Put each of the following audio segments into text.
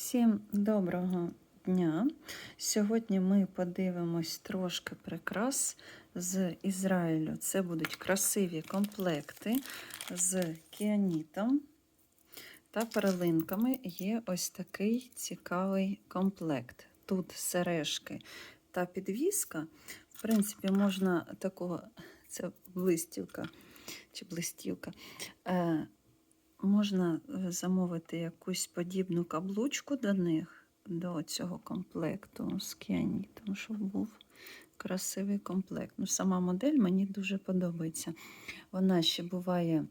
Всім доброго дня! Сьогодні ми подивимось трошки прикрас з Ізраїлю. Це будуть красиві комплекти з кіанітом та перлинками. Є ось такий цікавий комплект. Тут сережки та підвіска. В принципі, можна такого, це блистівка чи блистівка. Можна е, замовити якусь подібну каблучку до них, до цього комплекту з кіанітом, щоб був красивий комплект. Ну, Сама модель мені дуже подобається. Вона ще буває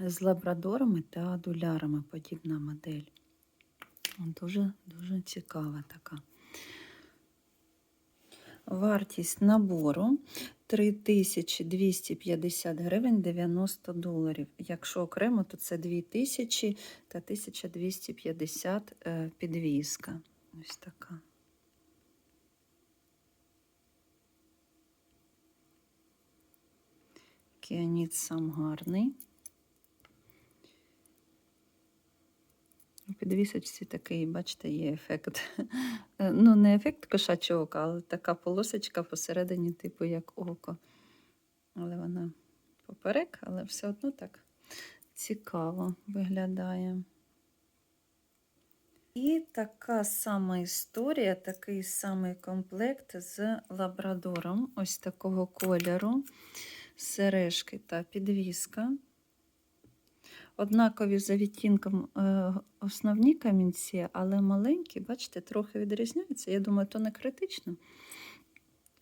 з лабрадорами та дулярами, подібна модель. Дуже дуже цікава така. Вартість набору 3250 гривень 90 доларів. Якщо окремо, то це 2000 та 1250 е, підвізка. Ось така. Кіаніт сам гарний. У підвісочці такий, бачите, є ефект. Е, Ну, не ефект кошачого ока, але така полосочка посередині, типу, як око. Але вона поперек, але все одно так цікаво виглядає. І така сама історія, такий самий комплект з лабрадором, ось такого кольору, сережки та підвіска. Однакові за відтінком е, основні камінці, але маленькі, бачите, трохи відрізняються. Я думаю, то не критично.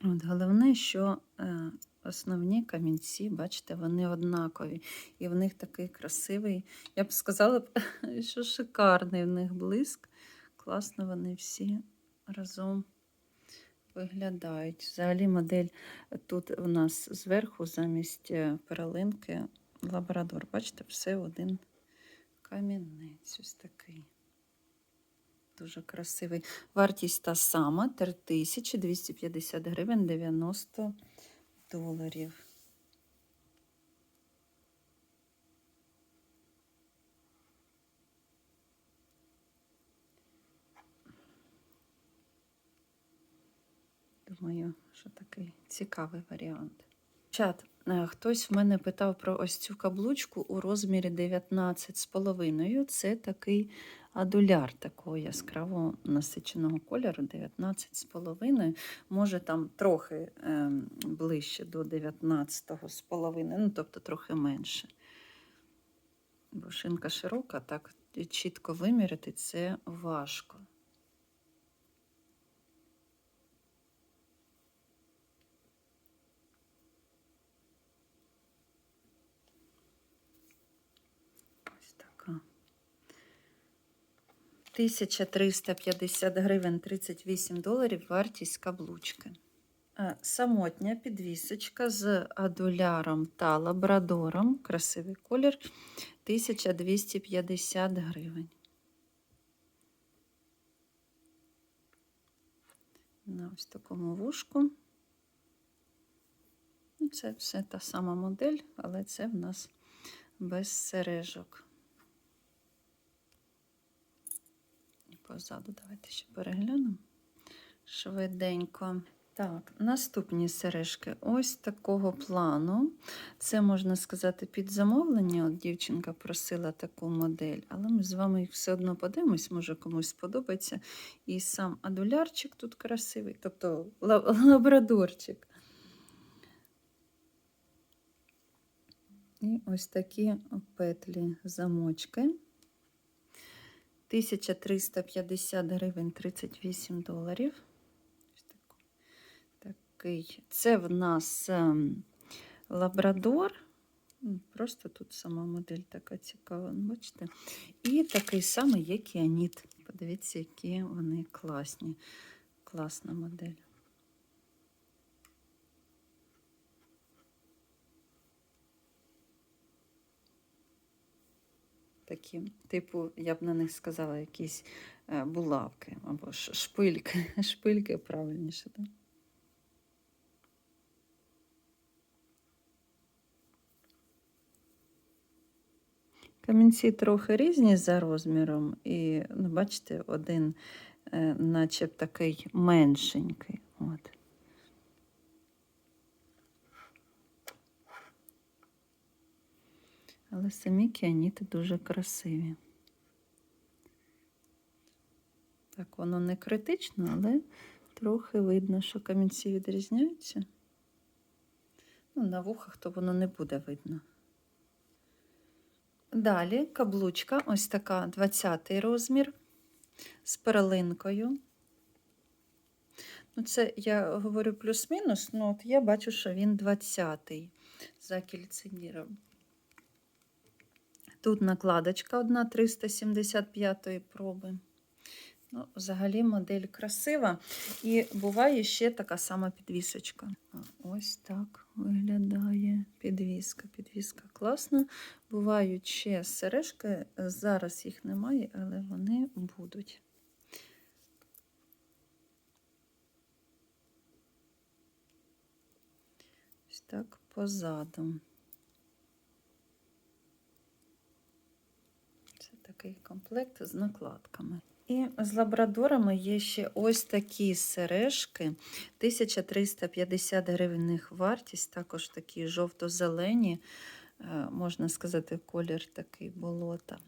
От Головне, що е, основні камінці, бачите, вони однакові. І в них такий красивий, я б сказала, що шикарний в них блиск. Класно вони всі разом виглядають. Взагалі модель тут у нас зверху замість е, перелинки лабрадор. Бачите, все один камінець. Ось такий. Дуже красивий. Вартість та сама 3250 гривень 90 доларів. Думаю, що такий цікавий варіант. Чат, хтось в мене питав про ось цю каблучку у розмірі 19,5. Це такий адуляр такого яскраво насиченого кольору 19,5. Може там трохи е, ближче до 19,5, ну тобто трохи менше. Бо шинка широка, так чітко виміряти це важко. Ось така. 1350 гривень 38 доларів вартість каблучки. Е, Самотня підвісочка з адуляром та лабрадором. Красивий колір 1250 гривень. На ось такому вушку. Це все та сама модель, але це в нас без сережок. І позаду давайте ще переглянемо швиденько. Так, наступні сережки ось такого плану. Це, можна сказати, під замовлення. От дівчинка просила таку модель, але ми з вами їх все одно подивимось, може комусь сподобається. І сам адулярчик тут красивий, тобто лабрадорчик. І ось такі петлі замочки. 1350 гривень 38 доларів. Такий. Це в нас ем, лабрадор. Просто тут сама модель така цікава, бачите? І такий самий є кіаніт. Подивіться, які вони класні. Класна модель. Такі, типу, я б на них сказала, якісь е, булавки або шпильки. Шпильки правильніше, так? Камінці трохи різні за розміром, і, ну, бачите, один е, наче такий меншенький. От. Але самі кіаніти дуже красиві. Так, воно не критично, але трохи видно, що камінці відрізняються. Ну, на вухах то воно не буде видно. Далі каблучка, ось така 20 розмір з перлинкою. Ну, це я говорю плюс-мінус, ну от я бачу, що він 20-й за кільцеміром. Тут накладочка одна 375 проби. Ну, взагалі модель красива. І буває ще така сама підвісочка. Ось так виглядає підвіска. Підвіска класна. Бувають ще сережки. Зараз їх немає, але вони будуть. Ось так позаду. Це такий комплект з накладками. І з лабрадорами є ще ось такі сережки. 1350 гривень них вартість, також такі жовто-зелені, е, можна сказати, колір такий болота.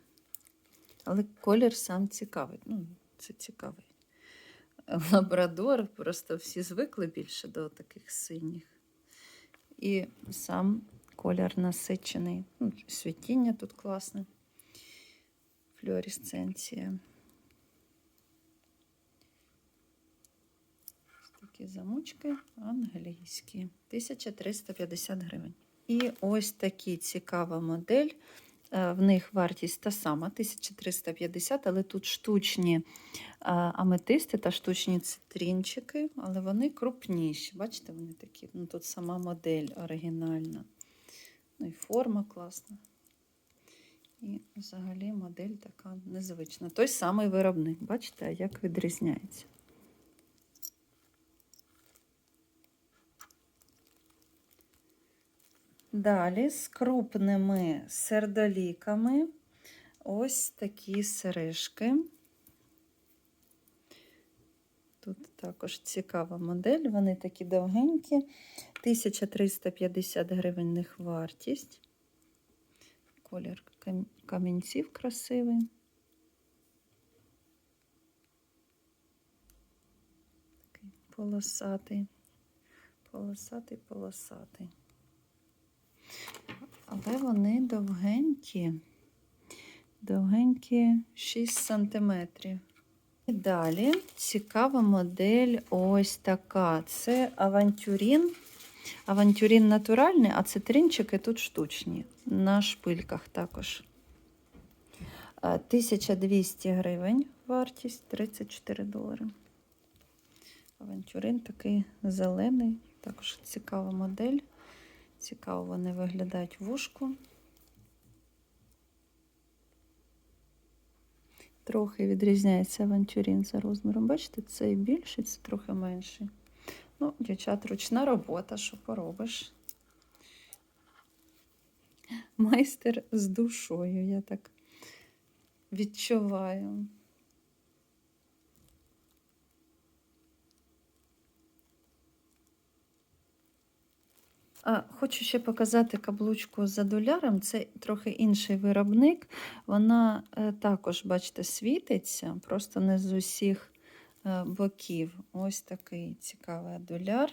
Але колір сам цікавий. Ну, це цікавий. Лабрадор, просто всі звикли більше до таких синіх. І сам колір насичений. Ну, світіння тут класне. Флюоресценція. Такі замочки англійські. 1350 гривень. І ось такі цікава модель. Е, В них вартість та сама 1350, але тут штучні е, аметисти та штучні цитринчики, але вони крупніші. Бачите, вони такі. Ну, Тут сама модель оригінальна. Ну і форма класна. І взагалі модель така незвична. Той самий виробник, бачите, як відрізняється. Далі з крупними сердоліками ось такі сережки. Тут також цікава модель, вони такі довгенькі, 1350 гривень них вартість. Колір камінців красивий. Такий полосатий, полосатий, полосатий. Але вони довгенькі, довгенькі 6 сантиметрів. І далі цікава модель ось така. Це авантюрін. Авантюрін натуральний, а цитринчики тут штучні. На шпильках також. Е, 1200 гривень вартість 34 долари. Авантюрин такий зелений, також цікава модель. Цікаво, вони виглядають в ушку. Трохи відрізняється авантюрін за розміром. Бачите, цей більший, це трохи менший. Ну, дівчат, ручна робота, що поробиш. Майстер з душою, я так відчуваю. А, Хочу ще показати каблучку за доляром. Це трохи інший виробник. Вона е, також, бачите, світиться, просто не з усіх боків. Ось такий цікавий доляр.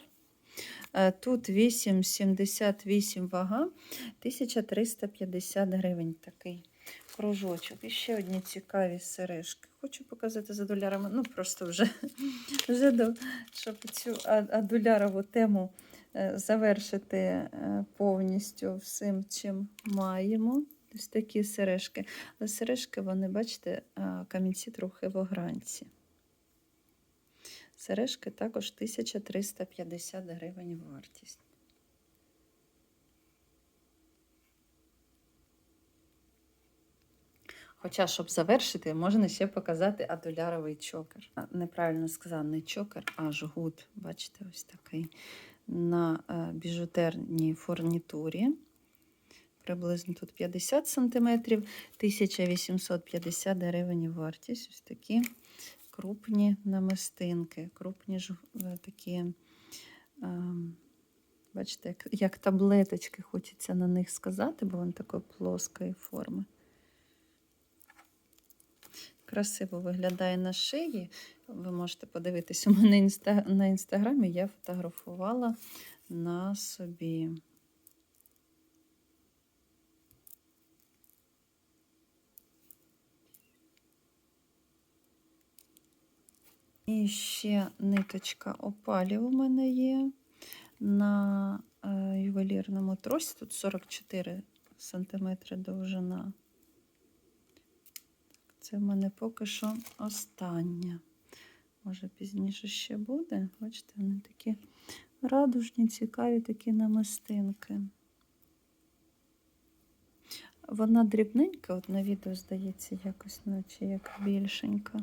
Е, Тут 8,78 вага, 1350 гривень такий кружочок. І ще одні цікаві сережки. Хочу показати за долярами. Ну, просто вже, вже до, щоб цю адулярову тему е, завершити е, повністю всім, чим маємо. Ось такі сережки. Але сережки, вони, бачите, е, камінці трохи в огранці. Сережки також 1350 гривень вартість. Хоча, щоб завершити, можна ще показати адуляровий чокер. Неправильно сказала, не чокер, а жгут. Бачите, ось такий на е, біжутерній фурнітурі. приблизно тут 50 см, 1850 гривень вартість. Ось такі крупні намистинки, крупні ж е, такі, е, бачите, як, як таблеточки, хочеться на них сказати, бо вони такої плоскої форми. Красиво виглядає на шиї. Ви можете подивитись у мене на інстаграмі, я фотографувала на собі. І ще ниточка опалів у мене є на е, ювелірному тросі. Тут 44 см довжина. Це в мене поки що остання. Може, пізніше ще буде. Бачите, вони такі радужні, цікаві такі намистинки. Вона дрібненька, от на відео здається, якось, наче як більшенька.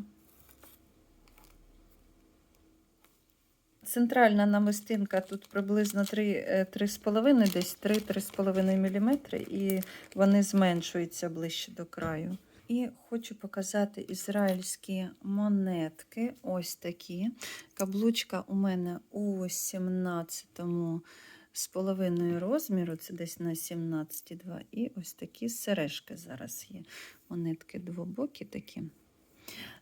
Центральна намистинка тут приблизно 3,5, десь 3-3,5 мм, і вони зменшуються ближче до краю. І хочу показати ізраїльські монетки. Ось такі. Каблучка у мене у 17 з половиною розміру, це десь на 17,2. І ось такі сережки зараз є. Монетки двобокі такі.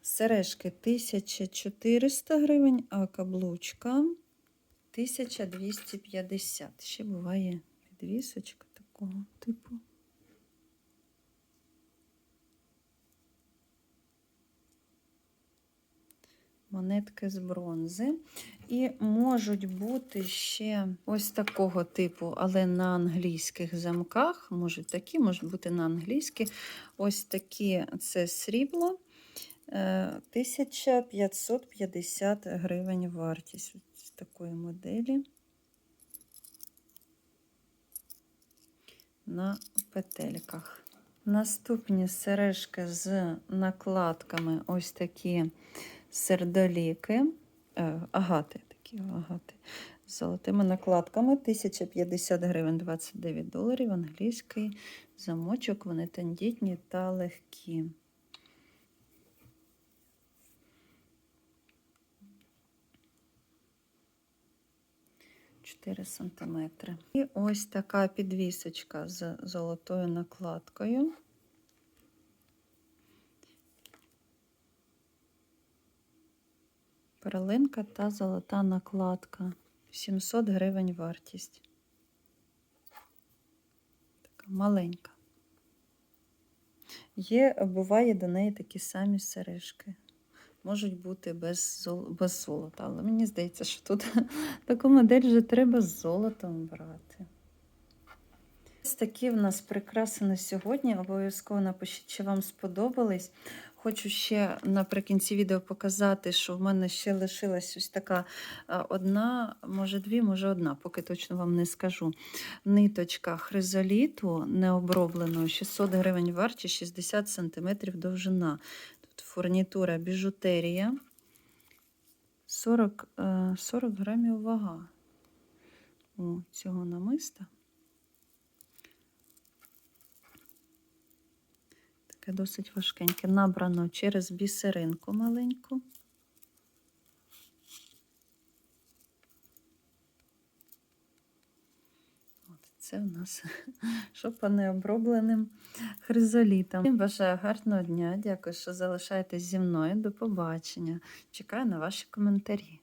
Сережки 1400 гривень, а каблучка 1250. Ще буває підвісочка такого типу. Монетки з бронзи. І можуть бути ще ось такого типу, але на англійських замках. Можуть такі, можуть бути на англійських. Ось такі це срібло. 1550 гривень вартість з такої моделі на петельках. Наступні сережки з накладками ось такі сердоліки, е, агати, такі агати з золотими накладками. 1050 гривень 29 доларів. Англійський замочок, вони тендітні та легкі. 4 см. І ось така підвісочка з золотою накладкою. Перлинка та золота накладка. 700 гривень вартість. Така маленька. Є, буває до неї такі самі сережки можуть бути без без золота. Але мені здається, що тут таку модель вже треба з золотом брати. Ось такі в нас прикраси на сьогодні. Обов'язково напишіть, чи вам сподобались. Хочу ще наприкінці відео показати, що в мене ще лишилась ось така одна, може дві, може одна, поки точно вам не скажу. Ниточка хризоліту необробленої, 600 гривень варті, 60 см довжина фурнітура біжутерія. 40 40 е, грамів вага у цього намиста. Таке досить важкеньке. Набрано через бісеринку маленьку. Це у нас шопа необробленим хризолітом. Бажаю гарного дня. Дякую, що залишаєтесь зі мною. До побачення. Чекаю на ваші коментарі.